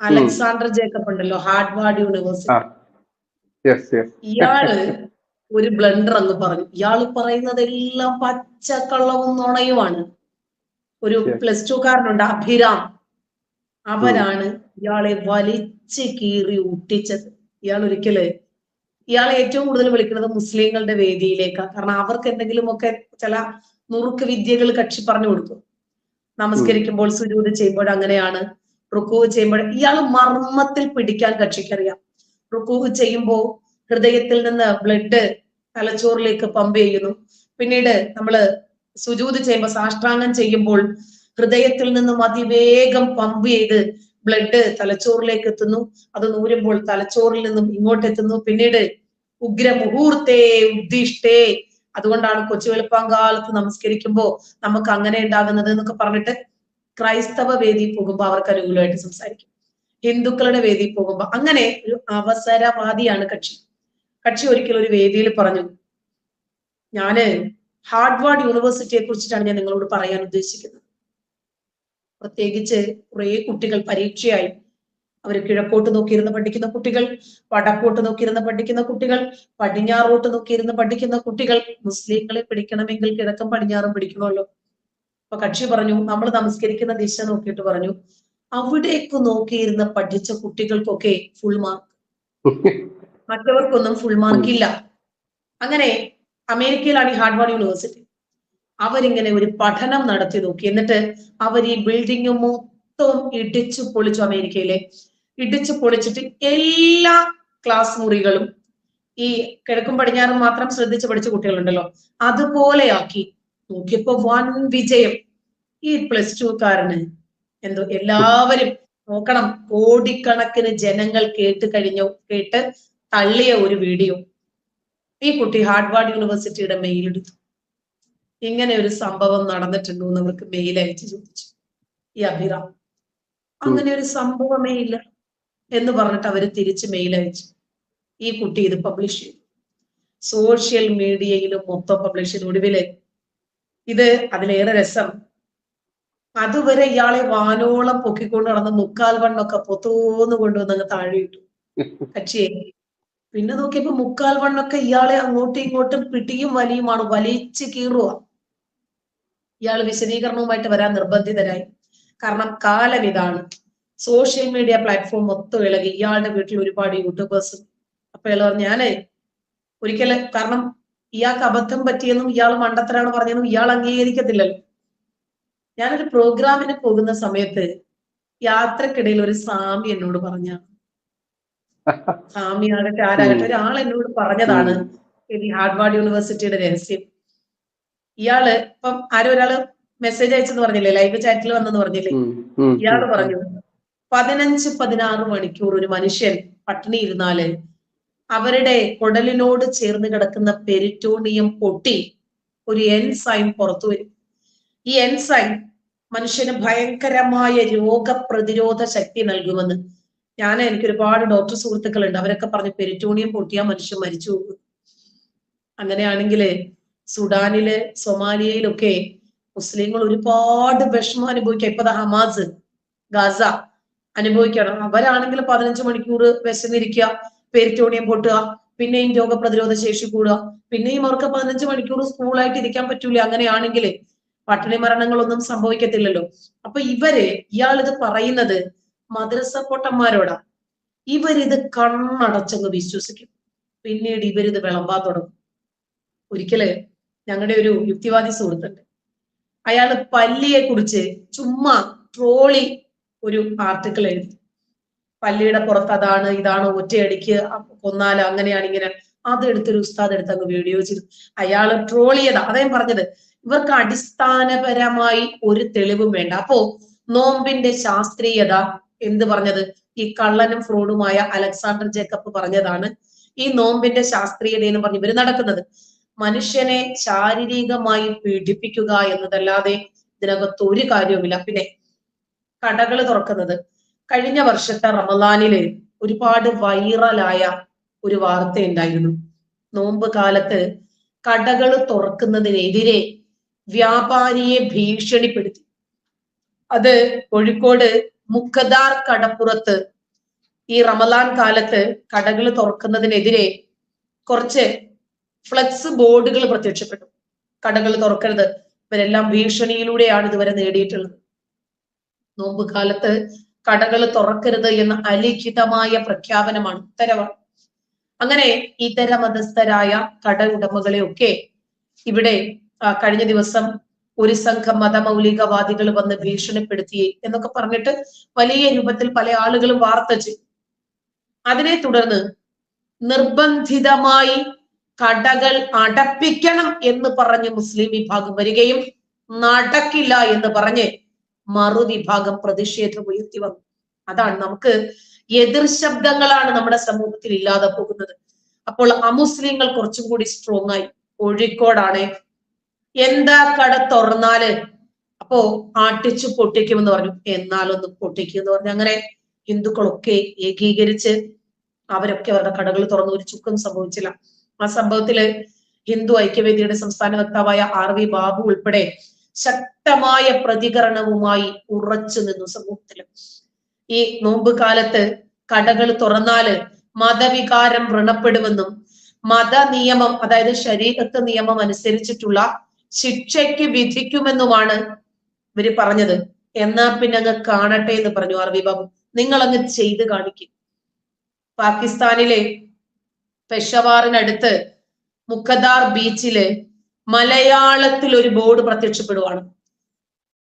Alexander Jacob ഉണ്ടല്ലോ Harvard university. ഇയാൾ ഒരു ബ്ലണ്ടർ എന്ന് പറഞ്ഞു. ഇയാൾ പറയുന്നതെല്ലാം പച്ചക്കള്ളവും നുണയുമാണ്. ഒരു പ്ലസ് ടു കാരനുണ്ട് അഭിരാം അവനാണ് ഇയാളെ വലിച്ച് കീറി ഒട്ടിച്ചത് ഇയാൾ ഒരിക്കൽ ഇയാളെ ഏറ്റവും കൂടുതൽ വിളിക്കുന്നത് മുസ്ലിങ്ങളുടെ വേദിയിലേക്കാണ് കാരണം അവർക്ക് എന്തെങ്കിലുമൊക്കെ ചില നുറുക്ക് വിദ്യകൾ കക്ഷി പറഞ്ഞു കൊടുക്കും നമസ്കരിക്കുമ്പോൾ സുരൂത് ചെയ്യുമ്പോൾ അങ്ങനെയാണ്. റുക്കൂവ് ചെയ്യുമ്പോൾ ഇയാൾ മർമ്മത്തിൽ പിടിക്കാൻ കക്ഷിക്കറിയാം റുക്കൂഹ് ചെയ്യുമ്പോൾ ഹൃദയത്തിൽ നിന്ന് ബ്ലഡ് തലച്ചോറിലേക്ക് പമ്പ് ചെയ്യുന്നു. പിന്നീട് നമ്മൾ സുജൂത് ചെയ്യുമ്പോൾ സാഷ്ടാംഗം ചെയ്യുമ്പോൾ ഹൃദയത്തിൽ നിന്നും അതിവേഗം പമ്പ് ചെയ്ത് ബ്ലഡ് തലച്ചോറിലേക്ക് എത്തുന്നു. അത് നൂരുമ്പോൾ തലച്ചോറിൽ നിന്നും ഇങ്ങോട്ട് എത്തുന്നു. പിന്നീട് ഉഗ്ര മുഹൂർത്തേ ഉദ്ദിഷ്ടേ അതുകൊണ്ടാണ് കൊച്ചു വെളുപ്പാങ്കാലത്ത് നമസ്കരിക്കുമ്പോൾ നമുക്ക് അങ്ങനെ ഉണ്ടാകുന്നത് എന്നൊക്കെ പറഞ്ഞിട്ട് ക്രൈസ്തവ വേദിയിൽ പോകുമ്പോൾ അവർക്ക് അനുകൂലമായിട്ട് സംസാരിക്കും. ഹിന്ദുക്കളുടെ വേദി പോകുമ്പോൾ അങ്ങനെ ഒരു അവസരവാദിയാണ് കക്ഷി. കക്ഷി ഒരിക്കൽ ഒരു വേദിയിൽ പറഞ്ഞു ഞാൻ ഹാർഡ്വാർഡ് യൂണിവേഴ്സിറ്റിയെ കുറിച്ചിട്ടാണ് ഞാൻ നിങ്ങളോട് പറയാൻ ഉദ്ദേശിക്കുന്നത്. പ്രത്യേകിച്ച് കുറെ കുട്ടികൾ പരീക്ഷയായി. അവർ കിഴക്കോട്ട് നോക്കിയിരുന്ന് പഠിക്കുന്ന കുട്ടികൾ വടക്കോട്ട് നോക്കിയിരുന്ന് പഠിക്കുന്ന കുട്ടികൾ പടിഞ്ഞാറോട്ട് നോക്കിയിരുന്ന് പഠിക്കുന്ന കുട്ടികൾ മുസ്ലിങ്ങളെ പിടിക്കണമെങ്കിൽ കിഴക്കും പടിഞ്ഞാറും പിടിക്കണമല്ലോ. അപ്പൊ കക്ഷി പറഞ്ഞു നമ്മൾ നമസ്കരിക്കുന്ന ദിശ നോക്കിയിട്ട് പറഞ്ഞു അവിടേക്ക് നോക്കിയിരുന്ന് പഠിച്ച കുട്ടികൾക്കൊക്കെ ഫുൾ മാർക്ക് മറ്റവർക്കൊന്നും ഫുൾ മാർക്ക് ഇല്ല. അങ്ങനെ അമേരിക്കയിലാണ് ഈ ഹാർഡ്വാർഡ് യൂണിവേഴ്സിറ്റി. അവരിങ്ങനെ ഒരു പഠനം നടത്തി നോക്കി. എന്നിട്ട് അവർ ഈ ബിൽഡിംഗ് മൊത്തം ഇടിച്ചു പൊളിച്ചു അമേരിക്കയിലെ. ഇടിച്ചു പൊളിച്ചിട്ട് എല്ലാ ക്ലാസ് മുറികളും ഈ കിഴക്കും പടിഞ്ഞാറും മാത്രം ശ്രദ്ധിച്ച് പഠിച്ച കുട്ടികളുണ്ടല്ലോ. അതുപോലെയാക്കി നോക്കിയപ്പോ വൻ വിജയം. ഈ പ്ലസ് ടു കാരന് എന്തോ എല്ലാവരും നോക്കണം. കോടിക്കണക്കിന് ജനങ്ങൾ കേട്ട് കഴിഞ്ഞു കേട്ട് തള്ളിയ ഒരു വീഡിയോ ഈ കുട്ടി ഹാർഡ്വാർഡ് യൂണിവേഴ്സിറ്റിയുടെ മെയിൽ എടുത്തു. ഇങ്ങനെ ഒരു സംഭവം നടന്നിട്ടുണ്ടോ എന്ന് അവർക്ക് മെയിൽ അയച്ച് ചോദിച്ചു. ഈ അഭിറാം അങ്ങനെ ഒരു സംഭവമേ ഇല്ല എന്ന് പറഞ്ഞിട്ട് അവർ തിരിച്ച് മെയിൽ അയച്ചു. ഈ കുട്ടി ഇത് പബ്ലിഷ് ചെയ്തു. സോഷ്യൽ മീഡിയയിലും മൊത്തം പബ്ലിഷ് ചെയ്തു. ഒടുവിൽ ഇത് അതിലേറെ രസം. അതുവരെ ഇയാളെ വാനോളം പൊക്കിക്കൊണ്ട് നടന്ന മുക്കാൽ വണ്ണൊക്കെ പൊത്തോന്ന് കൊണ്ടുവന്ന് അങ്ങ് താഴെ ഇട്ടു കക്ഷിയെ പിന്നെ നോക്കിയപ്പോ മുക്കാൽ വണ്ണൊക്കെ ഇയാളെ അങ്ങോട്ടും ഇങ്ങോട്ടും പിടിയും വലിയുമാണ് വലിച്ച് കീറുക ഇയാൾ വിശദീകരണവുമായിട്ട് വരാൻ നിർബന്ധിതരായി. കാരണം കാലം ഇതാണ്. സോഷ്യൽ മീഡിയ പ്ലാറ്റ്ഫോം മൊത്തം ഇളകി. ഇയാളുടെ വീട്ടിൽ ഒരുപാട് യൂട്യൂബേഴ്സും. അപ്പൊ ഇളവർ ഞാനേ ഒരിക്കലും കാരണം ഇയാൾക്ക് അബദ്ധം പറ്റിയെന്നും ഇയാൾ മണ്ടത്തരാണ് പറഞ്ഞതെന്നും ഇയാൾ അംഗീകരിക്കത്തില്ലല്ലോ. ഞാനൊരു പ്രോഗ്രാമിന് പോകുന്ന സമയത്ത് യാത്രക്കിടയിൽ ഒരു സ്വാമി എന്നോട് പറഞ്ഞാണ് സ്വാമിയാകട്ടെ ആരാകട്ടെ ഒരാൾ എന്നോട് പറഞ്ഞതാണ് ഈ ഹാർഡ്വാർഡ് യൂണിവേഴ്സിറ്റിയുടെ രഹസ്യം. ഇയാൾ ഇപ്പം ആരോ ഒരാൾ മെസ്സേജ് അയച്ചെന്ന് പറഞ്ഞില്ലേ ലൈവ് ചാറ്റിൽ വന്നെന്ന് പറഞ്ഞില്ലേ? ഇയാൾ പറഞ്ഞു പതിനഞ്ച് പതിനാറ് മണിക്കൂർ ഒരു മനുഷ്യൻ പട്ടിണി ഇരുന്നാൽ അവരുടെ കുടലിനോട് ചേർന്ന് കിടക്കുന്ന പെരിറ്റോണിയം പൊട്ടി ഒരു എൻസൈം പുറത്തു വരും. ഈ എൻസൈം മനുഷ്യന് ഭയങ്കരമായ രോഗപ്രതിരോധ ശക്തി നൽകുമെന്ന്. ഞാൻ എനിക്ക് ഒരുപാട് ഡോക്ടർ സുഹൃത്തുക്കളുണ്ട്. അവരൊക്കെ പറഞ്ഞു പെരിറ്റോണിയം പൊട്ടിയാൽ മനുഷ്യൻ മരിച്ചു പോകും. അങ്ങനെയാണെങ്കിൽ സുഡാനിൽ സൊമാലിയയിലൊക്കെ മുസ്ലിങ്ങൾ ഒരുപാട് വിഷമം അനുഭവിക്കുക. ഇപ്പൊ ഹമാസ് ഗാസ അനുഭവിക്കണം അവരാണെങ്കിൽ പതിനഞ്ച് മണിക്കൂർ വിശന്നിരിക്കുക. പെരിറ്റോണിയം പൊട്ടുക പിന്നെയും രോഗപ്രതിരോധ ശേഷി കൂടുക പിന്നെയും അവർക്ക് പതിനഞ്ച് മണിക്കൂർ സ്കൂളായിട്ട് ഇരിക്കാൻ പറ്റൂല. അങ്ങനെയാണെങ്കിൽ പട്ടിണി മരണങ്ങളൊന്നും സംഭവിക്കത്തില്ലല്ലോ. അപ്പൊ ഇവർ ഇയാൾ ഇത് പറയുന്നത് മദ്രസ പൊട്ടന്മാരോടാ ഇവരിത് കണ്ണടച്ചങ്ങ് വിശ്വസിക്കും. പിന്നീട് ഇവരിത് വിളമ്പാൻ തുടങ്ങും. ഒരിക്കൽ ഞങ്ങളുടെ ഒരു യുക്തിവാദി സുഹൃത്തുണ്ട്. അയാൾ പല്ലിയെ കുറിച്ച് ചുമ്മാ ട്രോളി ഒരു ആർട്ടിക്കിൾ എഴുതി. പല്ലിയുടെ പുറത്ത് അതാണ് ഇതാണ് ഒറ്റയടിക്ക് കൊന്നാൽ അങ്ങനെയാണ് ഇങ്ങനെ. അതെടുത്തൊരു ഉസ്താദ് എടുത്ത് അങ്ങ് വീഡിയോ ചെയ്തു. അയാൾ ട്രോൾ ചെയ്ത. അദ്ദേഹം പറഞ്ഞത്. ഇവർക്ക് അടിസ്ഥാനപരമായി ഒരു തെളിവും വേണ്ട. അപ്പോ നോമ്പിന്റെ ശാസ്ത്രീയത എന്ത് പറഞ്ഞത്? ഈ കള്ളനും ഫ്രോഡുമായ അലക്സാണ്ടർ ജേക്കബ് പറഞ്ഞതാണ് ഈ നോമ്പിന്റെ ശാസ്ത്രീയത എന്ന് പറഞ്ഞ് ഇവർ നടക്കുന്നത്. മനുഷ്യനെ ശാരീരികമായി പീഡിപ്പിക്കുക എന്നതല്ലാതെ ഇതിനകത്ത് ഒരു കാര്യവുമില്ല. പിന്നെ കടകൾ തുറക്കുന്നത്. കഴിഞ്ഞ വർഷത്തെ റമദാനിൽ ഒരുപാട് വൈറലായ ഒരു വാർത്ത ഉണ്ടായിരുന്നു നോമ്പ് കാലത്ത് കടകൾ തുറക്കുന്നതിനെതിരെ വ്യാപാരിയെ ഭീഷണിപ്പെടുത്തി. അത് കോഴിക്കോട് മുഖദാർ കടപ്പുറത്ത് ഈ റമദാൻ കാലത്ത് കടകൾ തുറക്കുന്നതിനെതിരെ കുറച്ച് ഫ്ലക്സ് ബോർഡുകൾ പ്രത്യക്ഷപ്പെട്ടു. കടകൾ തുറക്കരുത്. ഇവരെല്ലാം ഭീഷണിയിലൂടെയാണ് ഇതുവരെ നേടിയിട്ടുള്ളത്. നോമ്പ് കാലത്ത് കടകൾ തുറക്കരുത് എന്ന അലിഖിതമായ പ്രഖ്യാപനമാണ് ഉത്തരവാണ് അങ്ങനെ ഇതര മതസ്ഥരായ കട ഉടമകളെയൊക്കെ ഇവിടെ കഴിഞ്ഞ ദിവസം ഒരു സംഘം മതമൗലികവാദികൾ വന്ന് ഭീഷണിപ്പെടുത്തി എന്നൊക്കെ പറഞ്ഞിട്ട് വലിയ രൂപത്തിൽ പല ആളുകളും വാർത്ത ചെയ്തു. അതിനെ തുടർന്ന് നിർബന്ധിതമായി കടകൾ അടപ്പിക്കണം എന്ന് പറഞ്ഞ് മുസ്ലിം വിഭാഗം വരികയും നടക്കില്ല എന്ന് പറഞ്ഞ് മറുവിഭാഗം പ്രതിഷേധം ഉയർത്തി വന്നു. അതാണ് നമുക്ക് എതിർ ശബ്ദങ്ങളാണ് നമ്മുടെ സമൂഹത്തിൽ ഇല്ലാതെ പോകുന്നത്. അപ്പോൾ അമുസ്ലിങ്ങൾ കുറച്ചും കൂടി സ്ട്രോങ് ആയി. കോഴിക്കോടാണ്. എന്താ കട തുറന്നാൽ? അപ്പോ ആട്ടിച്ചു പൊട്ടിക്കുമെന്ന് പറഞ്ഞു. എന്നാലൊന്ന് പൊട്ടിക്കും എന്ന് പറഞ്ഞു. അങ്ങനെ ഹിന്ദുക്കളൊക്കെ ഏകീകരിച്ച് അവരൊക്കെ അവരുടെ കടകൾ തുറന്നു ഒരു ചുക്കും സംഭവിച്ചില്ല. ആ സംഭവത്തിൽ ഹിന്ദു ഐക്യവേദിയുടെ സംസ്ഥാന വക്താവായ ആർ വി ബാബു ഉൾപ്പെടെ ശക്തമായ പ്രതികരണവുമായി ഉറച്ചു നിന്നു സമൂഹത്തിൽ. ഈ നോമ്പ് കാലത്ത് കടകൾ തുറന്നാൽ മതവികാരം വ്രണപ്പെടുമെന്നും മത നിയമം അതായത് ശരീരത്ത് നിയമം അനുസരിച്ചിട്ടുള്ള ശിക്ഷയ്ക്ക് വിധിക്കുമെന്നുമാണ് ഇവർ പറഞ്ഞത്. എന്നാ പിന്നെ അങ്ങ് കാണട്ടെ എന്ന് പറഞ്ഞു അറബി ബാബു. നിങ്ങൾ അങ്ങ് ചെയ്ത് കാണിക്കും. പാകിസ്ഥാനിലെ പെഷവാറിനടുത്ത് മുഖദാർ ബീച്ചിൽ മലയാളത്തിൽ ഒരു ബോർഡ് പ്രത്യക്ഷപ്പെടുവാണ്.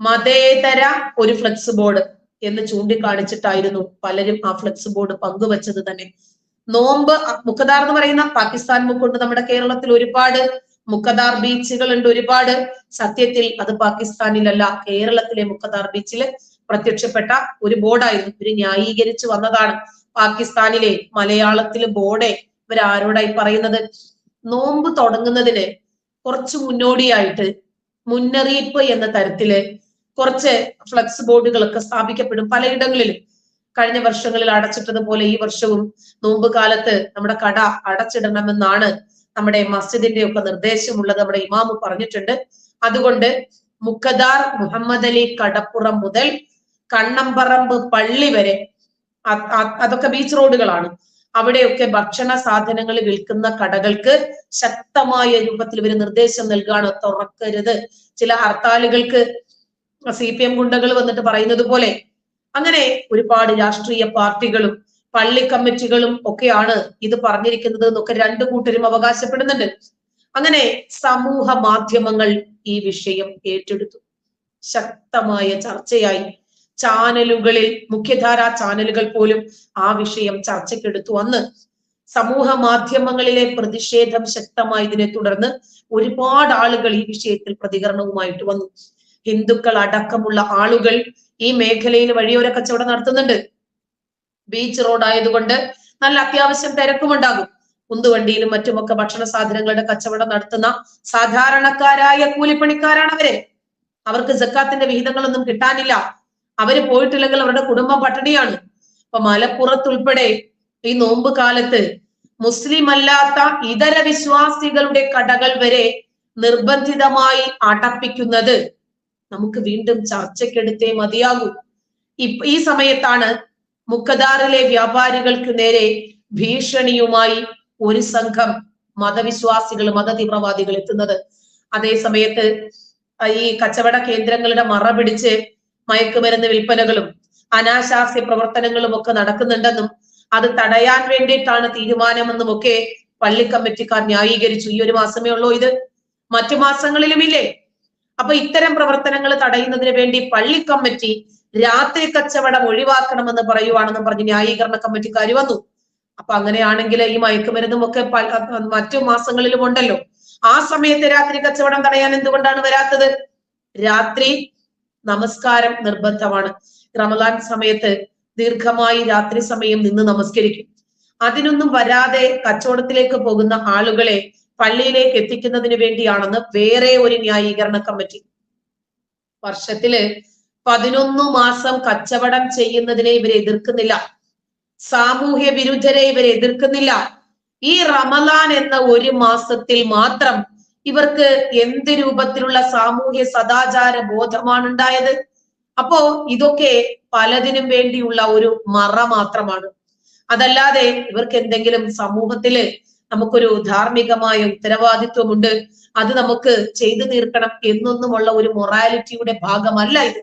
മതേതര ഒരു ഫ്ലെക്സ് ബോർഡ് എന്ന് ചൂണ്ടിക്കാണിച്ചിട്ടായിരുന്നു പലരും ആ ഫ്ലെക്സ് ബോർഡ് പങ്കുവച്ചത് തന്നെ. നോമ്പ് മുഖദാർ എന്ന് പറയുന്ന പാകിസ്ഥാൻ മുക്കുണ്ട് നമ്മുടെ കേരളത്തിൽ ഒരുപാട്. മുഖദാർ ബീച്ചുകൾ ഉണ്ട് ഒരുപാട്. സത്യത്തിൽ അത് പാകിസ്ഥാനിലല്ല കേരളത്തിലെ മുഖദാർ ബീച്ചിൽ പ്രത്യക്ഷപ്പെട്ട ഒരു ബോർഡായിരുന്നു. ഇവർ ന്യായീകരിച്ചു വന്നതാണ്. പാകിസ്ഥാനിലെ മലയാളത്തിലെ ബോർഡെ. ഇവരാരോടായി പറയുന്നത്? നോമ്പ് തുടങ്ങുന്നതിന് കുറച്ച് മുന്നോടിയായിട്ട് മുന്നറിയിപ്പ് എന്ന തരത്തിൽ കുറച്ച് ഫ്ലക്സ് ബോർഡുകളൊക്കെ സ്ഥാപിക്കപ്പെടും പലയിടങ്ങളിലും. കഴിഞ്ഞ വർഷങ്ങളിൽ അടച്ചിട്ടതുപോലെ ഈ വർഷവും നോമ്പ് കാലത്ത് നമ്മുടെ കട അടച്ചിടണമെന്നാണ് നമ്മുടെ മസ്ജിദിന്റെ ഒക്കെ നിർദ്ദേശമുള്ളത് നമ്മുടെ ഇമാമ് പറഞ്ഞിട്ടുണ്ട്. അതുകൊണ്ട് മുഖദാർ മുഹമ്മദ് അലി കടപ്പുറം മുതൽ കണ്ണമ്പറമ്പ് പള്ളി വരെ അതൊക്കെ ബീച്ച് റോഡുകളാണ്. അവിടെയൊക്കെ ഭക്ഷണ സാധനങ്ങൾ വിൽക്കുന്ന കടകൾക്ക് ശക്തമായ രൂപത്തിൽ ഇവർ നിർദ്ദേശം നൽകുകയാണ് തുറക്കരുത്. ചില ഹർത്താലുകൾക്ക് സി പി എം ഗുണ്ടകൾ വന്നിട്ട് പറയുന്നത് പോലെ അങ്ങനെ ഒരുപാട് രാഷ്ട്രീയ പാർട്ടികളും പള്ളി കമ്മിറ്റികളും ഒക്കെയാണ് ഇത് പറഞ്ഞിരിക്കുന്നത് എന്നൊക്കെ രണ്ടു കൂട്ടരും അവകാശപ്പെടുന്നുണ്ട്. അങ്ങനെ സമൂഹ മാധ്യമങ്ങൾ ഈ വിഷയം ഏറ്റെടുത്തു. ശക്തമായ ചർച്ചയായി ചാനലുകളിൽ മുഖ്യധാരാ ചാനലുകൾ പോലും ആ വിഷയം ചർച്ചയ്ക്കെടുത്തു. അന്ന് സമൂഹ മാധ്യമങ്ങളിലെ പ്രതിഷേധം ശക്തമായതിനെ തുടർന്ന് ഒരുപാട് ആളുകൾ ഈ വിഷയത്തിൽ പ്രതികരണവുമായിട്ട് വന്നു. ഹിന്ദുക്കൾ അടക്കമുള്ള ആളുകൾ ഈ മേഖലയിൽ വഴിയോര കച്ചവടം നടത്തുന്നുണ്ട്. ബീച്ച് റോഡ് ആയതുകൊണ്ട് നല്ല അത്യാവശ്യം തിരക്കുമുണ്ടാകും കുന്തുവണ്ടിയിലും മറ്റുമൊക്കെ ഭക്ഷണ സാധനങ്ങളുടെ കച്ചവടം നടത്തുന്ന സാധാരണക്കാരായ കൂലിപ്പണിക്കാരാണ് അവർ അവർക്ക് ജക്കാത്തിന്റെ വിഹിതങ്ങളൊന്നും കിട്ടാനില്ല. അവർ പോയിട്ടില്ലെങ്കിൽ അവരുടെ കുടുംബം പട്ടിണിയാണ്. അപ്പൊ മലപ്പുറത്തുൾപ്പെടെ ഈ നോമ്പ് കാലത്ത് മുസ്ലിം അല്ലാത്ത ഇതര വിശ്വാസികളുടെ കടകൾ വരെ നിർബന്ധിതമായി അടപ്പിക്കുന്നത് നമുക്ക് വീണ്ടും ചർച്ചയ്ക്കെടുത്തേ മതിയാകൂ. ഈ സമയത്താണ് മുക്കദാറിലെ വ്യാപാരികൾക്ക് നേരെ ഭീഷണിയുമായി ഒരു സംഘം മതവിശ്വാസികൾ മതതീവ്രവാദികൾ എത്തുന്നത്. അതേ സമയത്ത് ഈ കച്ചവട കേന്ദ്രങ്ങളുടെ മറ പിടിച്ച് മയക്കുമരുന്ന് വിൽപ്പനകളും അനാശാസ്യ പ്രവർത്തനങ്ങളും ഒക്കെ നടക്കുന്നുണ്ടെന്നും അത് തടയാൻ വേണ്ടിയിട്ടാണ് തീരുമാനമെന്നും ഒക്കെ പള്ളി കമ്മിറ്റിക്കാർ ന്യായീകരിച്ചു. ഈ ഒരു മാസമേ ഉള്ളൂ ഇത്. മറ്റു മാസങ്ങളിലും ഇല്ലേ അപ്പൊ ഇത്തരം പ്രവർത്തനങ്ങൾ തടയുന്നതിന് വേണ്ടി പള്ളി കമ്മിറ്റി രാത്രി കച്ചവടം ഒഴിവാക്കണമെന്ന് പറയുവാണെന്ന് പറഞ്ഞ് ന്യായീകരണ കമ്മിറ്റിക്കാർ വന്നു. അപ്പൊ അങ്ങനെയാണെങ്കിൽ ഈ മയക്കുമരുന്നും ഒക്കെ മറ്റു മാസങ്ങളിലും ഉണ്ടല്ലോ. ആ സമയത്ത് രാത്രി കച്ചവടം തടയാൻ എന്തുകൊണ്ടാണ് വരാത്തത്? രാത്രി നമസ്കാരം നിർബന്ധമാണ്. റമദാൻ സമയത്ത് ദീർഘമായി രാത്രി സമയം നിന്ന് നമസ്കരിക്കും. അതിനൊന്നും വരാതെ കച്ചവടത്തിലേക്ക് പോകുന്ന ആളുകളെ പള്ളിയിലേക്ക് എത്തിക്കുന്നതിന് വേണ്ടിയാണെന്ന് വേറെ ഒരു ന്യായീകരണ കമ്മിറ്റി. വർഷത്തിൽ പതിനൊന്ന് മാസം കച്ചവടം ചെയ്യുന്നതിനെ ഇവരെ എതിർക്കുന്നില്ല. സാമൂഹ്യ വിരുദ്ധരെ ഇവരെ എതിർക്കുന്നില്ല. ഈ റമദാൻ എന്ന ഒരു മാസത്തിൽ മാത്രം ഇവർക്ക് എന്ത് രൂപത്തിലുള്ള സാമൂഹ്യ സദാചാര ബോധമാണ് ഉണ്ടായത് അപ്പോ ഇതൊക്കെ പലതിനും വേണ്ടിയുള്ള ഒരു മറ മാത്രമാണ്. അതല്ലാതെ ഇവർക്ക് എന്തെങ്കിലും സമൂഹത്തിൽ നമുക്കൊരു ധാർമ്മികമായ ഉത്തരവാദിത്വമുണ്ട് അത് നമുക്ക് ചെയ്തു തീർക്കണം എന്നൊന്നുമുള്ള ഒരു മൊറാലിറ്റിയുടെ ഭാഗമല്ല ഇത്.